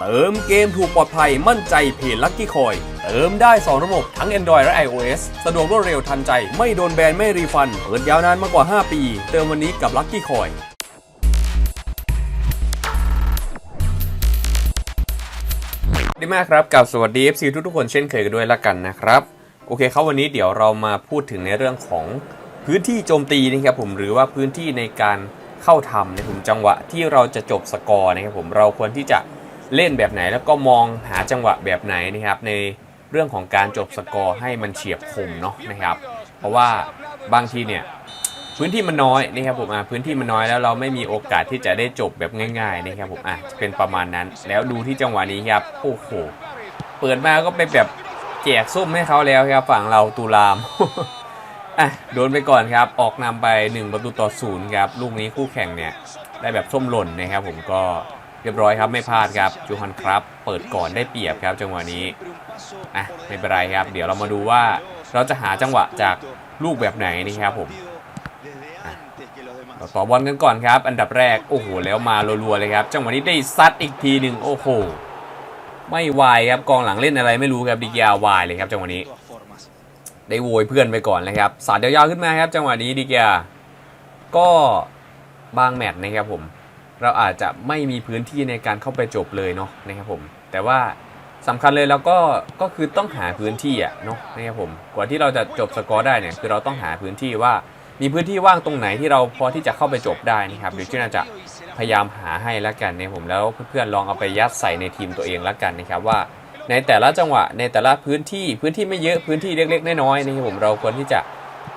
เติมเกมถูกปลอดภัยมั่นใจเพจลั c กี้คอย เติมได้ 2 ระบบทั้ง Android และ iOS สะดวกรวดเร็วทันใจ ไม่โดนแบน ไม่รีฟัน เปิดยาวนานมากกว่า 5 ปี เติมวันนี้กับลั c กี้คอยดีมากครับกับสวัสดี FC ทุกๆคนเช่นเคยกันด้วยละกันนะครับ โอเคครับวันนี้เดี๋ยวเรามาพูดถึงในเรื่องของพื้นที่โจมตีนะครับผมหรือว่าพื้นที่ในการเข้าทำในผมจังหวะที่เราจะจบสกอร์นะครับผมเราควรที่จะ เล่นแบบไหนแล้วก็มองหาจังหวะแบบไหนนะครับในเรื่องของการจบสกอร์ให้มันเฉียบคมเนาะนะครับ เพราะว่าบางทีเนี่ยพื้นที่มันน้อยนะครับผมอะพื้นที่มันน้อยแล้วเราไม่มีโอกาสที่จะได้จบแบบง่าย ๆนะครับผมอะเป็นประมาณนั้น แล้วดูที่จังหวะนี้ครับโอ้โหเปิดมาก็ไปแบบแจกส้มให้เขาแล้วครับฝั่งเราตุลามอะโดนไปก่อนครับออกนำไป 1 ประตูต่อศูนย์ครับลูกนี้คู่แข่งเนี่ยได้แบบส้มหล่นนะครับผมก็ รียบร้อยครับไม่พลาดครับจูฮันครับ เปิดก่อนได้เปรียบครับจังหวะนี้อะไม่เป็นไรครับ เดี๋ยวเรามาดูว่าเราจะหาจังหวะจากลูกแบบไหนนี่ครับผมต่อบอลกันก่อนครับ อันดับแรกโอ้โหแล้วมารัวๆเลยครับ จังหวะนี้ได้ซัดอีกทีหนึ่งโอ้โหไม่วายครับกองหลังเล่นอะไรไม่รู้ครับดิเกียวายเลยครับจังหวะนี้ ได้โวยเพื่อนไปก่อนเลยครับสาดยาวๆขึ้นมาครับ จังหวะนี้ดีเกียก็บางแมตช์นะครับผม เราอาจจะไม่มีพื้นที่ในการเข้าไปจบเลยเนาะนะครับผมแต่ว่าสำคัญเลยแล้วก็ก็คือต้องหาพื้นที่อะเนาะนะครับผมกว่าที่เราจะจบสกอร์ได้เนี่ยคือเราต้องหาพื้นที่ว่ามีพื้นที่ว่างตรงไหนที่เราพอที่จะเข้าไปจบได้นะครับเดี๋ยวที่น่าจะพยายามหาให้แล้วกันนะครับผมแล้วเพื่อนๆลองเอาไปยัดใส่ในทีมตัวเองแล้วกันนะครับว่า ในแต่ละจังหวะในแต่ละพื้นที่พื้นที่ไม่เยอะพื้นที่เล็กๆน้อยๆนะครับผมเราควรที่จะ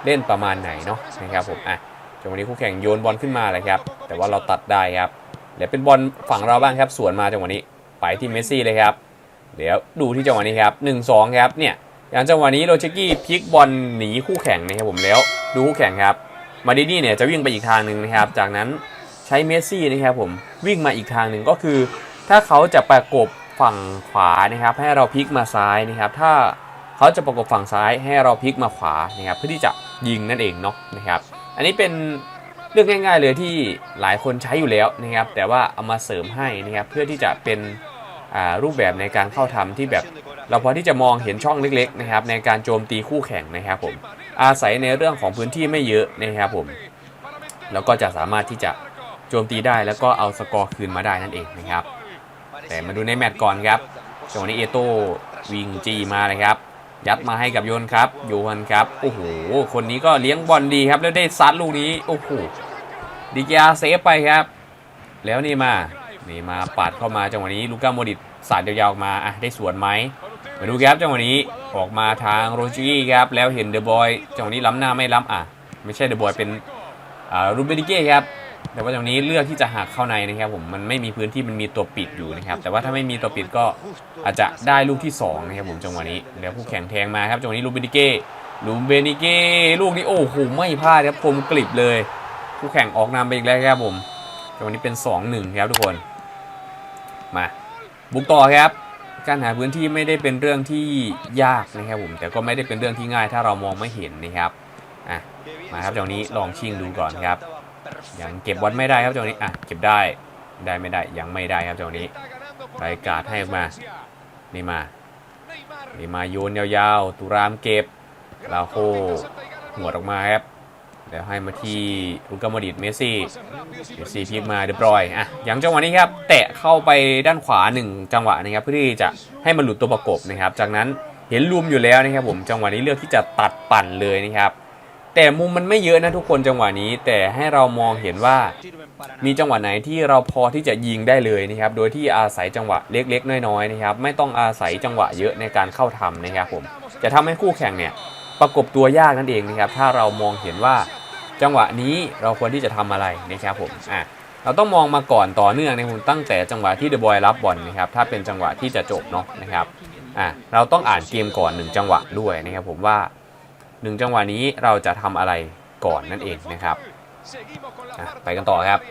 เล่นประมาณไหนเนาะนะครับผมอะ จังหวะนี้คู่แข่งโยนบอลขึ้นมาเลยครับ แต่ว่าเราตัดได้ครับเดี๋ยวเป็นบอลฝั่งเราบ้างครับสวนมาจังหวะนี้ไปที่เมสซี่เลยครับ เดี๋ยวดูที่จังหวะนี้ครับ 1 2 ครับเนี่ยอย่างจังหวะนี้โรเชกี้พลิกบอลหนีคู่แข่งนะครับผมแล้วดูคู่แข่งครับมาดินี่เนี่ยจะวิ่งไปอีกทางหนึ่งนะครับ จากนั้นใช้เมสซี่นะครับผมวิ่งมาอีกทางหนึ่งก็คือ ถ้าเขาจะประกบฝั่งขวานะครับ ให้เราพลิกมาซ้ายนะครับ ถ้าเขาจะประกบฝั่งซ้ายให้เราพลิกมาขวานะครับเพื่อที่จะยิงนั่นเองเนาะนะครับ อันนี้เป็นเรื่องง่าย ๆ เลยที่หลายคนใช้อยู่แล้วนะครับ แต่ว่าเอามาเสริมให้นะครับเพื่อที่จะเป็นรูปแบบในการเข้าทำที่แบบเราพอที่จะมองเห็นช่องเล็กๆนะครับในการโจมตีคู่แข่งนะครับผมอาศัยในเรื่องของพื้นที่ไม่เยอะนะครับผมแล้วก็จะสามารถที่จะโจมตีได้แล้วก็เอาสกอร์คืนมาได้นั่นเองนะครับ แต่มาดูในแมตช์ก่อนครับจังหวะนี้เอโต้วิ่งจีมาเลยครับ ยัดมาให้กับโยนครับโยนครับโอ้โหคนนี้ก็เลี้ยงบอลดีครับแล้วได้ซัดลูกนี้โอ้โหดิเกียเซฟไปครับ แล้วนี่มานี่มาปาดเข้ามาจังหวะนี้ลูก้าโมดิตสาดยาวๆออกมาอะได้สวนไหมมาดูครับจังหวะนี้ออกมาทางโรจิครับแล้วเห็นเดอะบอยจังหวะนี้ล้ำหน้าไม่ล้ำอะไม่ใช่เดอะบอยเป็นอ่ารูเบดิเก้ครับ แต่ว่าตรงนี้เลือกที่จะหักเข้าในนะครับผมมันไม่มีพื้นที่มันมีตัวปิดอยู่นะครับ แต่ว่าถ้าไม่มีตัวปิดก็อาจจะได้ลูกที่สองนะครับผมจังหวะนี้แล้วผู้แข่งแทงมาครับจังหวะนี้ลูเบนิเก้ลูเบนิเก้ลูกนี้โอ้โหไม่พลาดครับคมกลิบเลย ผู้แข่งออกนำไปอีกแล้วครับผมจังหวะนี้เป็น 2-1ครับทุกคนมาบุกต่อครับการหาพื้นที่ไม่ได้เป็นเรื่องที่ยากนะครับผมแต่ก็ไม่ได้เป็นเรื่องที่ง่ายถ้าเรามองไม่เห็นนะครับอะมาครับจังหวะนี้ลองชิงดูก่อนครับ ยังเก็บบอลไม่ได้ครับจังหวะนี้อะเก็บได้ได้ไม่ได้ยังไม่ได้ครับจังหวะนี้รายการให้ออกมานี่มานี่มาโยนยาวๆตุรามเก็บลาโคหัวออกมาครับแล้วให้มาที่ลูกาโมดิตเมสซี่เมสซี่พลิกมาเรียบรอยอะอย่างจังหวะนี้ครับแตะเข้าไปด้านขวาหนึ่งจังหวะนะครับเพื่อที่จะให้มันหลุดตัวประกบนะครับ จากนั้นเห็นลุมอยู่แล้วนะครับผมจังหวะนี้เลือกที่จะตัดปั่นเลยนะครับ แต่มุมมันไม่เยอะนะทุกคนจังหวะนี้ แต่ให้เรามองเห็นว่า มีจังหวะไหนที่เราพอที่จะยิงได้เลยนะครับ โดยที่อาศัยจังหวะเล็ก ๆ น้อยๆนะครับ ไม่ต้องอาศัยจังหวะเยอะในการเข้าทำนะครับผม จะทำให้คู่แข่งเนี่ยประกบตัวยากนั่นเองนะครับ ถ้าเรามองเห็นว่าจังหวะนี้เราควรที่จะทำอะไรนะครับผม อะ เราต้องมองมาก่อนต่อเนื่องในครับผมตั้งแต่จังหวะที่เดอะบอยรับบอลนะครับ ถ้าเป็นจังหวะที่จะจบเนาะนะครับ อะ เราต้องอ่านเกมก่อนหนึ่งจังหวะด้วยนะครับผมว่า หนึ่งจังหวะนี้เราจะทำอะไรก่อนนั่นเองนะครับไปกันต่อครับ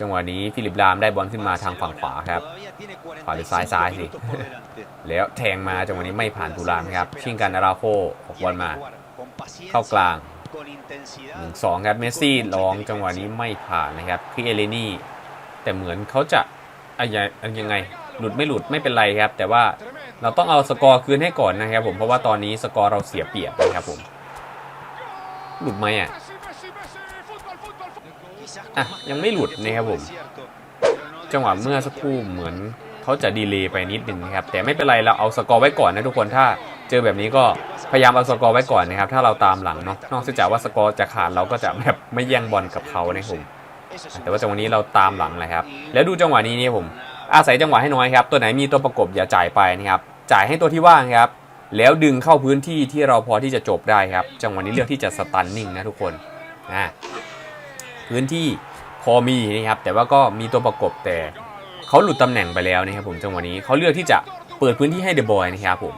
จังหวะนี้ฟิลิปลามได้บอลขึ้นมาทางฝั่งขวาครับ ขวาหรือซ้ายซ้ายสิ แล้วแทงมาจังหวะนี้ไม่ผ่านตูรามครับ ชิงกันอาราโคออกบอลมา เข้ากลางหนึ่งสองครับเมสซี่ลองจังหวะนี้ไม่ผ่านนะครับคือเอเลนี่ แต่เหมือนเขาจะอะไรยังไง หลุดไม่หลุดไม่เป็นไรครับ แต่ว่าเราต้องเอาสกอร์คืนให้ก่อนนะครับผมเพราะว่าตอนนี้สกอร์เราเสียเปรียบนะครับผม หลุดไหมอะอะ ยังไม่หลุดนะครับผม จังหวะเมื่อสักครู่เหมือนเขาจะดีเลย์ไปนิดนึงนะครับ แต่ไม่เป็นไรเราเอาสกอร์ไว้ก่อนนะทุกคนถ้าเจอแบบนี้ก็พยายามเอาสกอร์ไว้ก่อนนะครับ ถ้าเราตามหลังเนาะนอกจากว่าสกอร์จะขาดเราก็จะแบบไม่แย่งบอลกับเขานะผมแต่ว่าจังหวะนี้เราตามหลังเลยครับ แล้วดูจังหวะนี้นี่ผม อาศัยจังหวะให้น้อยครับ ตัวไหนมีตัวประกบอย่าจ่ายไปนะครับ จ่ายให้ตัวที่ว่างครับ แล้วดึงเข้าพื้นที่ที่เราพอที่จะจบได้ครับ จังหวะนี้เลือกที่จะสตันนิ่งนะทุกคนนะพื้นที่พอมีนะครับ แต่ว่าก็มีตัวประกบแต่เขาหลุดตำแหน่งไปแล้วนะครับผมจังหวะนี้เขาเลือกที่จะเปิดพื้นที่ให้เดอะบอยนะครับผม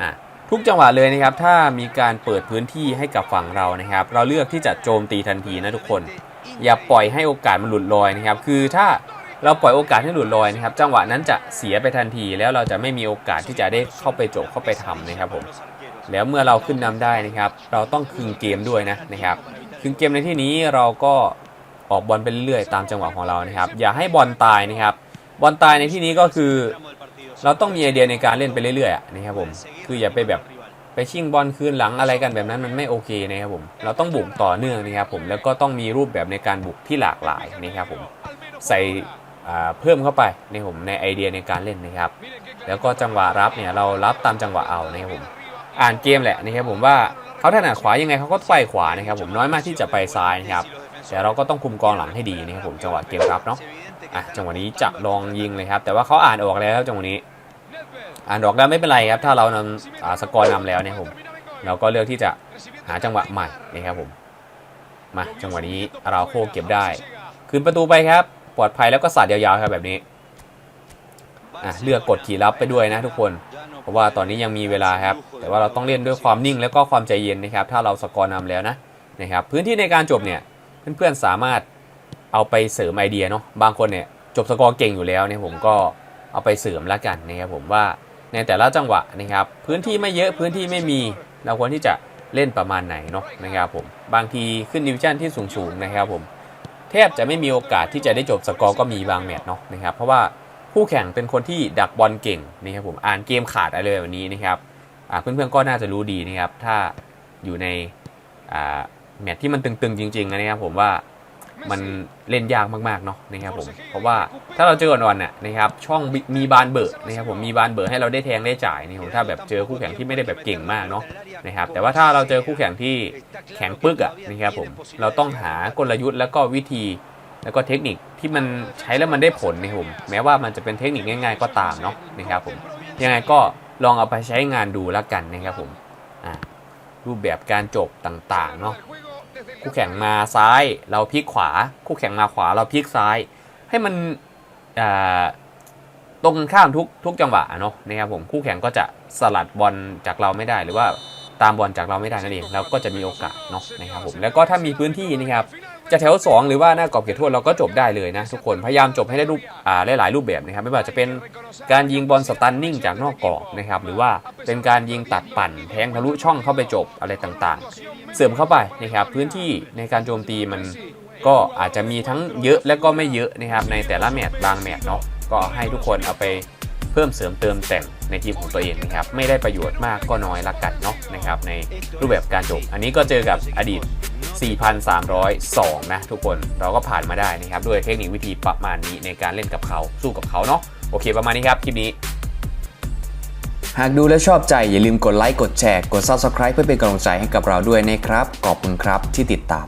อะทุกจังหวะเลยนะครับ ถ้ามีการเปิดพื้นที่ให้กับฝั่งเรานะครับ เราเลือกที่จะโจมตีทันทีนะทุกคน อย่าปล่อยให้โอกาสมันหลุดลอยนะครับ คือถ้า เราปล่อยโอกาสให้หลุดลอยนะครับจังหวะนั้นจะเสียไปทันที แล้วเราจะไม่มีโอกาสที่จะได้เข้าไปโจบเข้าไปทำนะครับผมแล้วเมื่อเราขึ้นนำได้นะครับ เราต้องคึงเกมด้วยนะนะครับคึงเกมในที่นี้เราก็ออกบอลไปเรื่อยๆตามจังหวะของเรานะครับ อย่าให้บอลตายนะครับบอลตายในที่นี้ก็คือ เราต้องมีไอเดียในการเล่นไปเรื่อยๆนะครับผมคืออย่าไปแบบไปชิงบอลคืนหลังอะไรกันแบบนั้นมันไม่โอเคนะครับผมเราต้องบุกต่อเนื่องนะครับผมแล้วก็ต้องมีรูปแบบในการบุกที่หลากหลายนะครับผมใส่ เพิ่มเข้าไปในผมในไอเดียในการเล่นนะครับ แล้วก็จังหวะรับเนี่ยเรารับตามจังหวะเอานะครับผมอ่านเกมแหละนะครับผมว่าเขาถนัดขวายังไงเขาก็ไปขวานะครับ ผมน้อยมากที่จะไปซ้ายนะครับแต่เราก็ต้องคุมกองหลังให้ดีนะครับผมจังหวะเกมรับเนาะอะจังหวะนี้จะลองยิงเลยครับ แต่ว่าเขาอ่านออกแล้วจังหวะนี้ อ่านออกแล้วไม่เป็นไรครับ ถ้าเรานำสกอร์นำแล้วเนี่ยผมเราก็เลือกที่จะหาจังหวะใหม่นะครับผมมาจังหวะนี้เราโคเก็บได้ คืนประตูไปครับ ปลอดภัยแล้วก็สาดยาวๆครับแบบนี้อะเลือกกดขี่รับไปด้วยนะทุกคน เพราะว่าตอนนี้ยังมีเวลาครับ แต่ว่าเราต้องเล่นด้วยความนิ่งแล้วก็ความใจเย็นนะครับ ถ้าเราสกอร์นำแล้วนะนะครับ พื้นที่ในการจบเนี่ยเพื่อนๆสามารถเอาไปเสริมไอเดียเนาะบางคนเนี่ยจบสกอร์เก่งอยู่แล้วเนี่ยผมก็เอาไปเสริมแล้วกันนะครับผมว่าในแต่ละจังหวะนะครับพื้นที่ไม่เยอะพื้นที่ไม่มี เราควรที่จะเล่นประมาณไหนเนาะนะครับผมบางทีขึ้นดิวิชั่นที่สูงๆนะครับผม ทบจะไม่มีโอกาสที่จะได้จบสกอร์ก็มีบางแมตช์เนาะนะครับเพราะว่าคู่แข่งเป็นคนที่ดักบอลเก่งนะครับผมอ่านเกมขาดอะไรแบบนี้นะครับเพื่อนๆก็น่าจะรู้ดีนะครับถ้าอยู่ในแมตช์ที่มันตึงๆจริงๆนะครับผมว่า มันเล่นยากมากๆเนาะนะครับผมเพราะว่าถ้าเราเจออ่อนๆน่ะนะครับช่องมีบานเบอร์นะครับผมมีบานเบอร์ให้เราได้แทงได้จ่ายนี่ผมถ้าแบบเจอคู่แข่งที่ไม่ได้แบบเก่งมากเนาะนะครับแต่ว่าถ้าเราเจอคู่แข่งที่แข็งปึกอะนะครับผมเราต้องหากลยุทธ์แล้วก็วิธีแล้วก็เทคนิคที่มันใช้แล้วมันได้ผลนะครับผมแม้ว่ามันจะเป็นเทคนิคง่ายๆก็ตามเนาะนะครับผมยังไงก็ลองเอาไปใช้งานดูแล้วกันนะครับผมรูปแบบการจบต่างๆเนาะ คู่แข่งมาซ้ายเราพลิกขวา คู่แข่งมาขวาเราพลิกซ้าย ให้มันตรงข้ามทุกทุกจังหวะเนาะนะครับผมคู่แข่งก็จะสลัดบอลจากเราไม่ได้หรือว่าตามบอลจากเราไม่ได้นั่นเองเราก็จะมีโอกาสเนาะนะครับผมแล้วก็ถ้ามีพื้นที่นะครับ จะแถว 2 หรือว่าหน้ากรอบเขตโทษเราก็จบได้เลยนะทุกคนพยายามจบให้ได้รูปอ่าหลายๆรูปแบบนะครับไม่ว่าจะเป็นการยิงบอลสตันนิ่งจากนอกกรอบนะครับหรือว่าเป็นการยิงตัดปั่นแทงทะลุช่องเข้าไปจบอะไรต่างๆ เสริมเข้าไปนะครับพื้นที่ในการโจมตีมันก็อาจจะมีทั้งเยอะและก็ไม่เยอะนะครับในแต่ละแมตช์บางแมตช์เนาะก็ให้ทุกคนเอาไปเพิ่มเสริมเติมแต่งในทีมของตัวเองนะครับไม่ได้ประโยชน์มากก็น้อยละกันเนาะนะครับในรูปแบบการจบ อันนี้ก็เจอกับอดีต 4,302 นะทุกคนเราก็ผ่านมาได้นะครับ ด้วยเทคนิควิธีประมาณนี้ในการเล่นกับเขาสู้กับเขาเนาะโอเคประมาณนี้ครับ คลิปนี้ หากดูแล้วชอบใจอย่าลืมกดไลค์กดแชร์กด Subscribe เพื่อเป็นกำลังใจให้กับเราด้วยนะครับ ขอบคุณครับที่ติดตาม